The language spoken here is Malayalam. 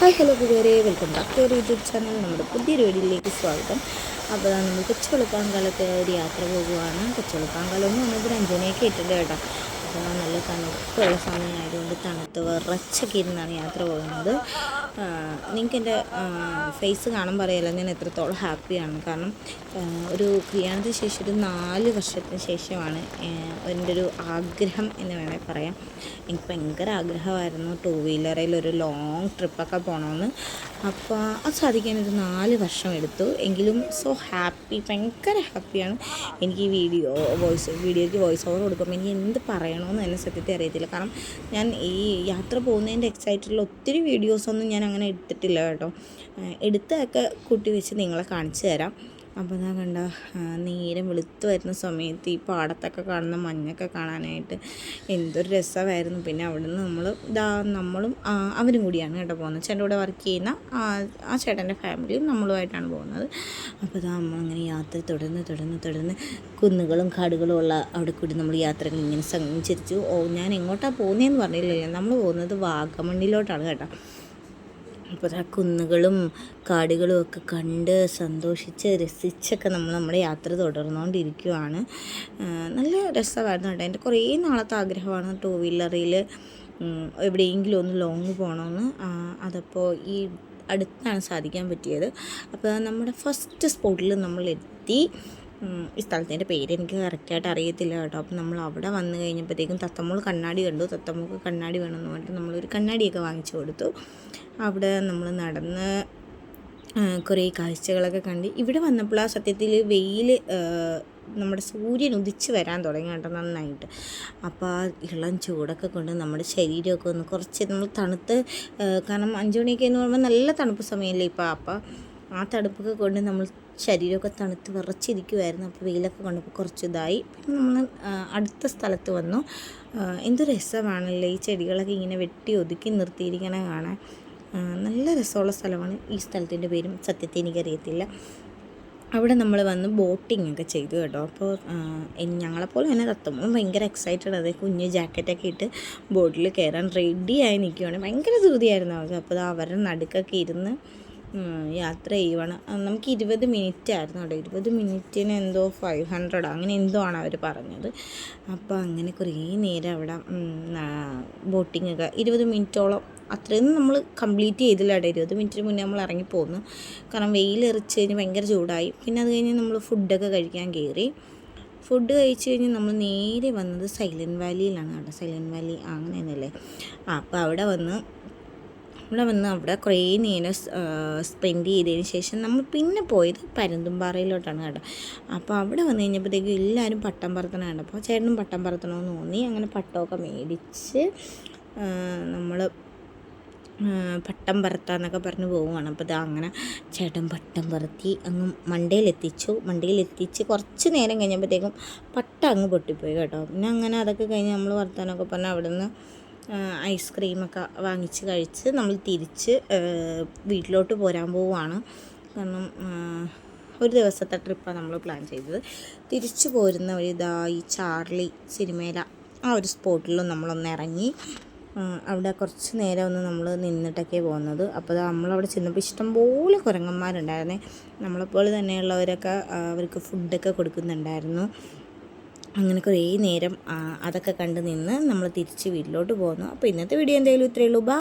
ഹായ് ഹലോ കൂട്ടുകാരെ welcome back to YouTube channel. നമ്മുടെ പുതിയൊരു വീഡിയോയിലേക്ക് സ്വാഗതം. അപ്പോൾ നമ്മൾ കൊച്ചുവെളുപ്പാങ്കാലത്തെ ഒരു യാത്ര പോകുവാണ്. കൊച്ചുവെളുപ്പാങ്കാലം എന്ന് പറഞ്ഞപ്പോൾ അഞ്ചുമണിയൊക്കെ ഇട്ടിട്ട് കേട്ടോ. അപ്പോൾ നല്ല തണുപ്പുള്ള സമയമായതുകൊണ്ട് തണുത്ത് വിറച്ചൊക്കെ ഇരുന്നാണ് യാത്ര പോകുന്നത്. നിങ്ങൾക്ക് എന്റെ ഫേസ് കാണാൻ അറിയാലോ ഞാൻ എത്രത്തോളം ഹാപ്പിയാണ് കാരണം ഒരു കല്യാണത്തിന് ശേഷം ഒരു നാല് വർഷത്തിന് ശേഷമാണ് എന്റെ ഒരു ആഗ്രഹം എന്ന് വേണമെങ്കിൽ പറയാം. എനിക്ക് ഭയങ്കര ആഗ്രഹമായിരുന്നു ടൂ വീലറിൽ ഒരു ലോങ് ട്രിപ്പൊക്കെ പോകണമെന്ന് അപ്പോൾ അത് സാധിക്കാൻ ഒരു നാല് വർഷം എടുത്തു. എങ്കിലും സോ ഹാപ്പി ഭയങ്കര ഹാപ്പിയാണ് എനിക്ക് ഈ വീഡിയോ വോയിസ് വീഡിയോയ്ക്ക് വോയിസ് ഓവർ കൊടുക്കുമ്പോൾ എനിക്ക് എന്ത് പറയണമെന്ന് എന്നെ സത്യത്തെ അറിയത്തില്ല. കാരണം ഞാൻ ഈ യാത്ര പോകുന്നതിന്റെ എക്സൈറ്റഡിൽ ഒത്തിരി വീഡിയോസൊന്നും ഞാൻ അങ്ങനെ എടുത്തിട്ടില്ല കേട്ടോ. എടുത്തൊക്കെ കൂട്ടി വെച്ച് നിങ്ങളെ കാണിച്ചു തരാം. അപ്പോൾ ഞാൻ കണ്ട നേരം വെളുത്ത് വരുന്ന സമയത്ത് ഈ പാടത്തൊക്കെ കാണുന്ന മഞ്ഞൊക്കെ കാണാനായിട്ട് എന്തൊരു രസമായിരുന്നു. പിന്നെ അവിടുന്ന് നമ്മൾ ഇതാ നമ്മളും അവരും കൂടിയാണ് കേട്ടോ പോകുന്നത്. ചേട്ടന്റെ കൂടെ വർക്ക് ചെയ്യുന്ന ആ ചേട്ടന്റെ ഫാമിലിയും നമ്മളുമായിട്ടാണ് പോകുന്നത്. അപ്പോൾ ഇതാ നമ്മളിങ്ങനെ യാത്ര തുടർന്ന് തുടർന്ന് തുടർന്ന് കുന്നുകളും കാടുകളും ഉള്ള അവിടെ കൂടി നമ്മൾ യാത്രകൾ ഇങ്ങനെ സഞ്ചരിച്ചു. ഓ ഞാൻ എങ്ങോട്ടാണ് പോകുന്നതെന്ന് പറഞ്ഞില്ലല്ലോ. നമ്മൾ പോകുന്നത് വാഗമണ്ണിലോട്ടാണ് കേട്ടോ. കുന്നുകളും കാടുകളും ഒക്കെ കണ്ട് സന്തോഷിച്ച് രസിച്ചൊക്കെ നമ്മൾ നമ്മുടെ യാത്ര തുടർന്നുകൊണ്ടിരിക്കുവാണ്. നല്ല രസമായിരുന്നു കേട്ടോ. എന്റെ കുറേ നാളത്തെ ആഗ്രഹമാണ് ടൂ വീലറിൽ എവിടെയെങ്കിലും ഒന്ന് ലോങ് പോകണമെന്ന്. അതപ്പോൾ ഈ അടുത്താണ് സാധിക്കാൻ പറ്റിയത്. അപ്പോൾ നമ്മുടെ ഫസ്റ്റ് സ്പോട്ടിൽ നമ്മൾ എത്തി. ഈ സ്ഥലത്തിന്റെ പേര് എനിക്ക് കറക്റ്റായിട്ട് അറിയത്തില്ല കേട്ടോ. അപ്പം നമ്മൾ അവിടെ വന്നു കഴിഞ്ഞപ്പോഴത്തേക്കും തത്തമ്മോൾ കണ്ണാടി കണ്ടു. തത്തമ്മൾക്ക് കണ്ണാടി വേണമെന്ന് പറഞ്ഞിട്ട് നമ്മളൊരു കണ്ണാടിയൊക്കെ വാങ്ങിച്ചു കൊടുത്തു. അവിടെ നമ്മൾ നടന്ന് കുറേ കാഴ്ചകളൊക്കെ കണ്ട്. ഇവിടെ വന്നപ്പോൾ ആ സത്യത്തിൽ വെയിൽ നമ്മുടെ സൂര്യൻ ഉദിച്ച് വരാൻ തുടങ്ങി കേട്ടോ നന്നായിട്ട്. അപ്പോൾ ആ ഇളം ചൂടൊക്കെ കൊണ്ട് നമ്മുടെ ശരീരമൊക്കെ ഒന്ന് കുറച്ച് നമ്മൾ തണുത്ത് കാരണം അഞ്ച് മണിയൊക്കെ എന്ന് പറയുമ്പോൾ നല്ല തണുപ്പ് സമയമല്ലേ ഇപ്പോൾ അപ്പോൾ ആ തണുപ്പൊക്കെ കൊണ്ട് നമ്മൾ ശരീരമൊക്കെ തണുത്ത് വിറച്ചിരിക്കുമായിരുന്നു അപ്പോൾ വെയിലൊക്കെ കൊണ്ടപ്പോൾ കുറച്ച് ഇതായി പിന്നെ നമ്മൾ അടുത്ത സ്ഥലത്ത് വന്നു. എന്ത് രസമാണല്ലേ ഈ ചെടികളൊക്കെ ഇങ്ങനെ വെട്ടി ഒതുക്കി നിർത്തിയിരിക്കണ കാണാൻ. നല്ല രസമുള്ള സ്ഥലമാണ് ഈ സ്ഥലത്തിന്റെ പേരും. സത്യത്തിൽ എനിക്കറിയത്തില്ല. അവിടെ നമ്മൾ വന്ന് ബോട്ടിംഗ് ഒക്കെ ചെയ്തു കേട്ടോ. അപ്പോൾ ഞങ്ങളെപ്പോലെ തന്നെ തത്തമ്മളും ഭയങ്കര എക്സൈറ്റഡ് അതെ കുഞ്ഞ് ജാക്കറ്റൊക്കെ ഇട്ട് ബോട്ടിൽ കയറാൻ റെഡിയായി നിൽക്കുകയാണ് ഭയങ്കര ധൃതിയായിരുന്നു അവർക്ക് അപ്പോൾ അവരുടെ നടുക്കൊക്കെ ഇരുന്ന് യാത്ര ചെയ്യുവാണ്. നമുക്ക് ഇരുപത് മിനിറ്റ് ആയിരുന്നു കേട്ടോ. ഇരുപത് മിനിറ്റിന് എന്തോ ഫൈവ് ഹൺഡ്രഡ് അങ്ങനെ എന്തോ ആണ് അവർ പറഞ്ഞത്. അപ്പോൾ അങ്ങനെ കുറേ നേരം അവിടെ ബോട്ടിങ് ഒക്കെ. ഇരുപത് മിനിറ്റോളം അത്രയൊന്നും നമ്മൾ കംപ്ലീറ്റ് ചെയ്തില്ല കേട്ടോ. ഇരുപത് മിനിറ്റിന് മുന്നേ നമ്മൾ ഇറങ്ങിപ്പോന്നു കാരണം വെയിലെറിച്ച് കഴിഞ്ഞ് ഭയങ്കര ചൂടായി. പിന്നെ അത് കഴിഞ്ഞ് നമ്മൾ ഫുഡൊക്കെ കഴിക്കാൻ കയറി. ഫുഡ് കഴിച്ച് കഴിഞ്ഞ് നമ്മൾ നേരെ വന്നത് സൈലന്റ് വാലിയിലാണ് കേട്ടോ. സൈലന്റ് വാലി അങ്ങനെയൊന്നുമല്ലേ? അപ്പോൾ അവിടെ വന്ന് ഇവിടെ വന്ന് അവിടെ കുറേ നേരം സ്പെൻഡ് ചെയ്തതിന് ശേഷം നമ്മൾ പിന്നെ പോയത് പരുന്തുംപാറയിലോട്ടാണ് കേട്ടോ. അപ്പോൾ അവിടെ വന്ന് കഴിഞ്ഞപ്പോഴത്തേക്കും എല്ലാവരും പട്ടം പറത്തണ കണ്ടപ്പോൾ ചേട്ടനും പട്ടം പറത്തണമെന്ന് തോന്നി. അങ്ങനെ പട്ടമൊക്കെ മേടിച്ച് നമ്മൾ പട്ടം പറത്താന്നൊക്കെ പറഞ്ഞ് പോവുകയാണ്. അപ്പോൾ ഇത് അങ്ങനെ ചേട്ടൻ പട്ടം പറത്തി അങ്ങ് മണ്ടയിലെത്തിച്ചു മണ്ടയിലെത്തിച്ച് കുറച്ച് നേരം കഴിഞ്ഞപ്പോഴത്തേക്കും പട്ട അങ്ങ് പൊട്ടിപ്പോയി കേട്ടോ. പിന്നെ അങ്ങനെ അതൊക്കെ കഴിഞ്ഞ് നമ്മൾ വർത്താനമൊക്കെ പറഞ്ഞ് അവിടെ നിന്ന് ഐസ്ക്രീമൊക്കെ വാങ്ങിച്ച് കഴിച്ച് നമ്മൾ തിരിച്ച് വീട്ടിലോട്ട് പോരാൻ പോവുകയാണ്. കാരണം ഒരു ദിവസത്തെ ട്രിപ്പാണ് നമ്മൾ പ്ലാൻ ചെയ്തത്. തിരിച്ചു പോരുന്ന വഴി ഇതാ ഈ ചാർലി സിനിമയില ആ ഒരു സ്പോട്ടിലും നമ്മളൊന്ന് ഇറങ്ങി അവിടെ കുറച്ച് നേരം ഒന്ന് നമ്മൾ നിന്നിട്ടൊക്കെ പോകുന്നത്. അപ്പോൾ നമ്മളവിടെ ചെന്നപ്പോൾ ഇഷ്ടംപോലെ കുരങ്ങന്മാരുണ്ടായിരുന്നേ. നമ്മളെപ്പോലെ തന്നെയുള്ളവരൊക്കെ അവർക്ക് ഫുഡൊക്കെ കൊടുക്കുന്നുണ്ടായിരുന്നു. അങ്ങനെ കുറേ നേരം അതൊക്കെ കണ്ട് നിന്ന് നമ്മൾ തിരിച്ച് വീട്ടിലോട്ട് പോകുന്നു. അപ്പോൾ ഇന്നത്തെ വീഡിയോ എന്തായാലും ഇത്രയേ ഉള്ളൂ.